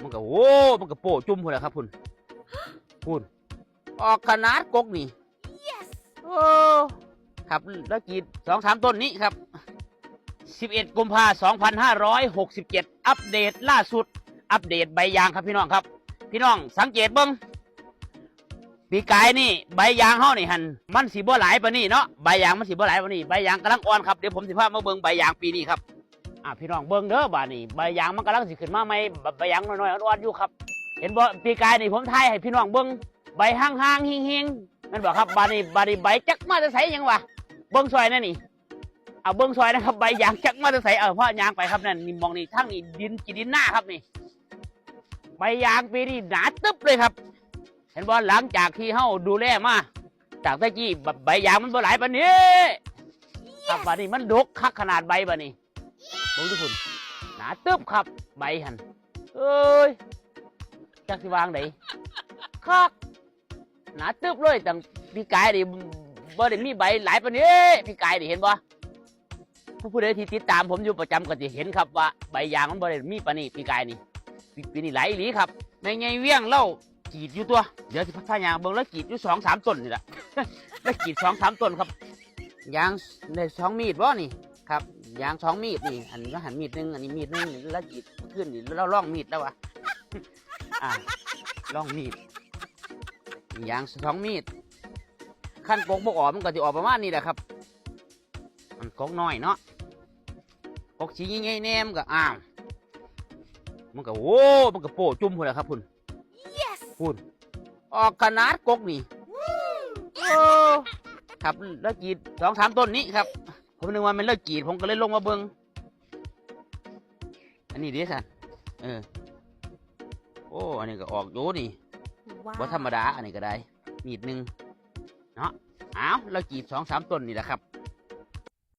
มันก็โอ้มันก็โป้จุ่มพุ่นแหละครับพุ่นพุ่นออกขนาดกกนี่โอ้ครับแล้วกรีดสองสามต้นนี้ครับ 11 กุมภาพันธ์2567 อัปเดตล่าสุด อัปเดตใบยางครับพี่น้องครับ พี่น้องสังเกตเบิ้งปีกายนี่ใบยางเฮานี่หันมันสีบ่หลายปานนี้เนาะใบยางมันสีบ่หลายปานนี้ใบยางกำลังอ่อนครับเดี๋ยวผมสิพามาเบิ้งใบยางปีนี้ครับ อ่าพี่น้องเบิ้งเด้อบาดนี้ใบยางมันกำลังสิขึ้นมาใหม่ใบยางน้อยๆอ่อนๆอยู่ครับ เห็นบ่ปีกายนี่ผมทายให้พี่น้องเบิ้งใบห่างๆหิงๆนั่นบอกครับบาดนี้บาดนี้ใบจักมาจะใส่ยังวะเบิ้งซอยนั่นนี่เอาเบิ้งซอยนะครับใบยางจักมาจะใส่เออเพราะยางไปครับนั่นนี่มองนี่ทั้งนี่ดินกีดินหน้าครับนี่ใบยางปีนี้หนาตึ๊บเลยครับ เห็นบ่หลังจากที่เฮาดูแลมาจากตะกี้ใบยางมันบ่หลายปานนี้ครับบัดนี้มันดกคักขนาดใบบัดนี้ เบิ่งทุกคนหนาตึ๊บครับ ใบหันเอ้ยจักสิวางไดคักหนาตึ๊บเลยตั้งพี่กายดิบ่ได้มีใบหลายปานนี้พี่กายดิเห็นบ่ผู้ผู้ใดที่ติดตามผมอยู่ประจำก็จะเห็นครับว่าใบยางมันบ่ได้มีปานนี้พี่กายนี่ปีนี้หลายอีหลีครับในไงเวียงเล่ากีดอยู่ตัว เดี๋ยวสิพัฒนายางเบิ่งแล้วกีดอยู่สองสามต้นนี่แหละแล้วกีดสองสามต้นครับยางในสองมีดบ่นี่ ครับยางสองมีดนี่ อันนี้ก็หันมีดหนึงอันนี้มีดหนึงแล้วกรีดขึ้นนี่แล้วล่องมีดแล้ววะอ่าล่องมีดยางสองมีดขั้นกกบกออกมันก็จะออกประมาณนี้แหละครับ มันกกน้อยเนาะกกชี้ง่ายๆแนมนก็อ้าวมันก็โอ้มันก็โป้จุ่มพุ่นแหละครับพุ่นพุ่นออกขนาดกกนี่โอ้ครับแล้วกรีดสองสามต้นนี้ครับ ผมนึกว่ามันเลิกกรีด ผมก็เลยลงมาเบิงอันนี้เดิสันเออ โอ้ อันนี้ก็ออกโยนี่ว่าธรรมดา อันนี้ก็ได้มีดหนึ่งเนาะอ้าวแล้วกรีดสองสามต้นนี่แหละครับ